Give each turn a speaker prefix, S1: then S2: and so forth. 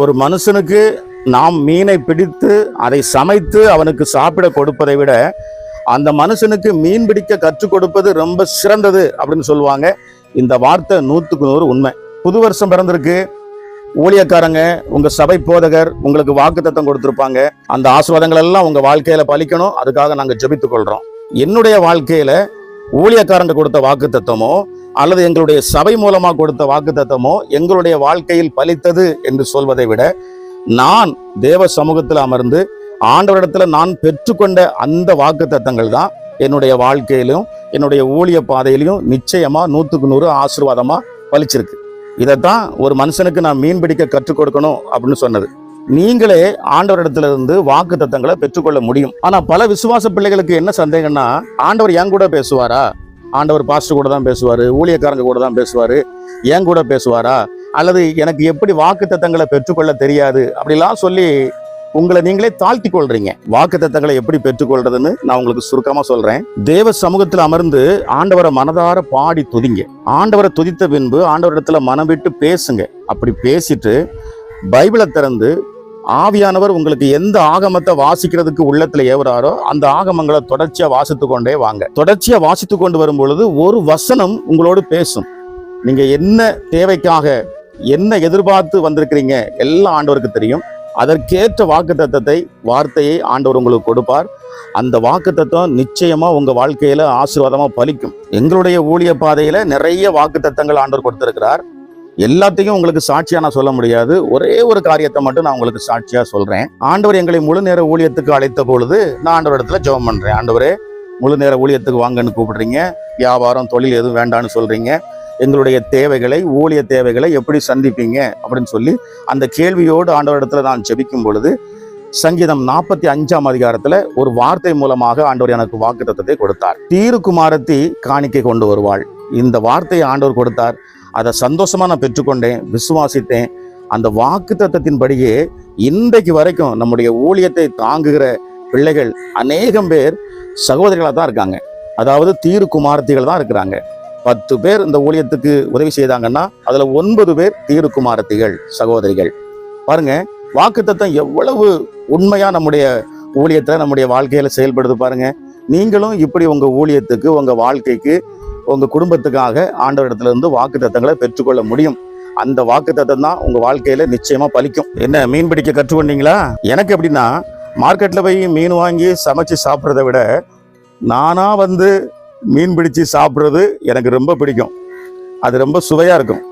S1: ஒரு மனுஷனுக்கு நாம் மீனை பிடித்து அதை சமைத்து அவனுக்கு சாப்பிட கொடுப்பதை விட அந்த மனுஷனுக்கு மீன் பிடிக்க கற்றுக் கொடுப்பது ரொம்ப சிறந்தது அப்படின்னு சொல்லுவாங்க. இந்த வார்த்தை நூற்றுக்கு நூறு உண்மை. புது வருஷம் பிறந்திருக்கு. ஊழியக்காரங்க உங்க சபை போதகர் உங்களுக்கு வாக்குத்தத்தம் கொடுத்துருப்பாங்க. அந்த ஆசீர்வாதங்கள் எல்லாம் உங்க வாழ்க்கையில பலிக்கணும். அதுக்காக நாங்கள் ஜெபித்துக் கொள்றோம். என்னுடைய வாழ்க்கையில ஊழியக்காரங்க கொடுத்த வாக்குத்தத்தமோ அல்லது எங்களுடைய சபை மூலமாக கொடுத்த வாக்குத்தத்தமோ எங்களுடைய வாழ்க்கையில் பலித்தது என்று சொல்வதை விட நான் தேவ சமூகத்தில் அமர்ந்து ஆண்டவரிடத்தில் நான் பெற்றுக்கொண்ட அந்த வாக்குத்தத்தங்கள் தான் என்னுடைய வாழ்க்கையிலும் என்னுடைய ஊழிய பாதையிலையும் நிச்சயமாக நூற்றுக்கு நூறு ஆசீர்வாதமாக பலிச்சிருக்கு. இதைத்தான் ஒரு மனுஷனுக்கு நான் மீன் பிடிக்க கற்றுக் கொடுக்கணும் அப்படின்னு சொன்னது. நீங்களே ஆண்டவரிடத்திலிருந்து வாக்கு தத்தங்களை பெற்றுக்கொள்ள முடியும். ஆனா பல விசுவாச பிள்ளைகளுக்கு என்ன சந்தேகம்னா ஆண்டவர் என் கூட பேசுவாரா? ஆண்டவர் பாஸ்டர் கூட தான் பேசுவார் ஊழியக்காரங்க கூட தான் பேசுவார் என் கூட பேசுவாரா? அல்லது எனக்கு எப்படி வாக்கு தத்தங்களை பெற்றுக்கொள்ள தெரியாது? அப்படிலாம் சொல்லி உங்களை நீங்களே தாழ்த்தி கொள்றீங்க வாக்கு தத்தங்களை எப்படி பெற்றுக்கொள்றதுன்னு நான் உங்களுக்கு சுருக்கமாக சொல்றேன். தேவ சமூகத்தில் அமர்ந்து ஆண்டவரை மனதார பாடி துதிங்க. ஆண்டவரை துதித்த பின்பு ஆண்டவரிடத்துல மனம் விட்டு பேசுங்க. அப்படி பேசிட்டு பைபிளை திறந்து ஆவியானவர் உங்களுக்கு எந்த ஆகமத்தை வாசிக்கிறதுக்கு உள்ளத்துல ஏவுறாரோ அந்த ஆகமங்களை தொடர்ச்சியா வாசித்து கொண்டே வாங்க. தொடர்ச்சியா வாசித்து கொண்டு வரும் பொழுது ஒரு வசனம் உங்களோடு பேசும். நீங்க என்ன தேவைக்காக என்ன எதிர்பார்த்து வந்திருக்கிறீங்க எல்லாம் ஆண்டவருக்கு தெரியும். அதற்கேற்ற வாக்கு தத்துவத்தை வார்த்தையை ஆண்டவர் உங்களுக்கு கொடுப்பார். அந்த வாக்கு தத்துவம் நிச்சயமா உங்க வாழ்க்கையில ஆசீர்வாதமா பலிக்கும். எங்களுடைய ஊழிய பாதையில நிறைய வாக்கு தத்தங்கள் ஆண்டவர் கொடுத்திருக்கிறார். எல்லாத்தையும் உங்களுக்கு சாட்சியா நான் சொல்ல முடியாது. ஒரே ஒரு காரியத்தை மட்டும் நான் உங்களுக்கு சாட்சியா சொல்றேன். ஆண்டவர் எங்களை முழு நேர ஊழியத்துக்கு அழைத்த பொழுது நான் ஆண்டவர் இடத்துல ஜெபம் பண்றேன். ஆண்டவரே முழு நேர ஊழியத்துக்கு வாங்கன்னு கூப்பிடுறீங்க. வியாபாரம் தொழில் எதுவும் வேண்டான்னு சொல்றீங்க. எங்களுடைய தேவைகளை ஊழிய தேவைகளை எப்படி சந்திப்பீங்க அப்படின்னு சொல்லி அந்த கேள்வியோடு ஆண்டவர் இடத்துல நான் ஜெபிக்கும் பொழுது சங்கீதம் நாற்பத்தி அஞ்சாம் அதிகாரத்துல ஒரு வார்த்தை மூலமாக ஆண்டவர் எனக்கு வாக்கு தத்துவத்தை கொடுத்தார். தீருக்குமாரத்தி காணிக்கை கொண்டு வருவாள். இந்த வார்த்தையை ஆண்டவர் கொடுத்தார். அதை சந்தோஷமா நான் பெற்றுக்கொண்டேன் விசுவாசித்தேன். அந்த வாக்கு தத்தத்தின்படியே இன்றைக்கு வரைக்கும் நம்முடைய ஊழியத்தை தாங்குகிற பிள்ளைகள் அநேகம் பேர் சகோதரிகளாக தான் இருக்காங்க. அதாவது தீரு குமாரத்திகள் தான் இருக்கிறாங்க. பத்து பேர் இந்த ஊழியத்துக்கு உதவி செய்தாங்கன்னா அதுல ஒன்பது பேர் தீரு குமாரத்திகள் சகோதரிகள். பாருங்க வாக்குத்தத்தம் எவ்வளவு உண்மையா நம்முடைய ஊழியத்தை நம்முடைய வாழ்க்கையில செயல்படுது பாருங்க. நீங்களும் இப்படி உங்க ஊழியத்துக்கு உங்க வாழ்க்கைக்கு உங்க குடும்பத்துக்காக ஆண்டவரிடத்துல இருந்து வாக்குத்தத்தங்களை பெற்றுக்கொள்ள முடியும். அந்த வாக்குத்தத்தம் தான் உங்க வாழ்க்கையில நிச்சயமா பலிக்கும். என்ன மீன் பிடிக்க கற்றுக்கொண்டீங்களா? எனக்கு எப்படின்னா மார்க்கெட்ல போய் மீன் வாங்கி சமைச்சு சாப்பிட்றத விட நானா வந்து மீன் பிடிச்சு சாப்பிட்றது எனக்கு ரொம்ப பிடிக்கும். அது ரொம்ப சுவையா இருக்கும்.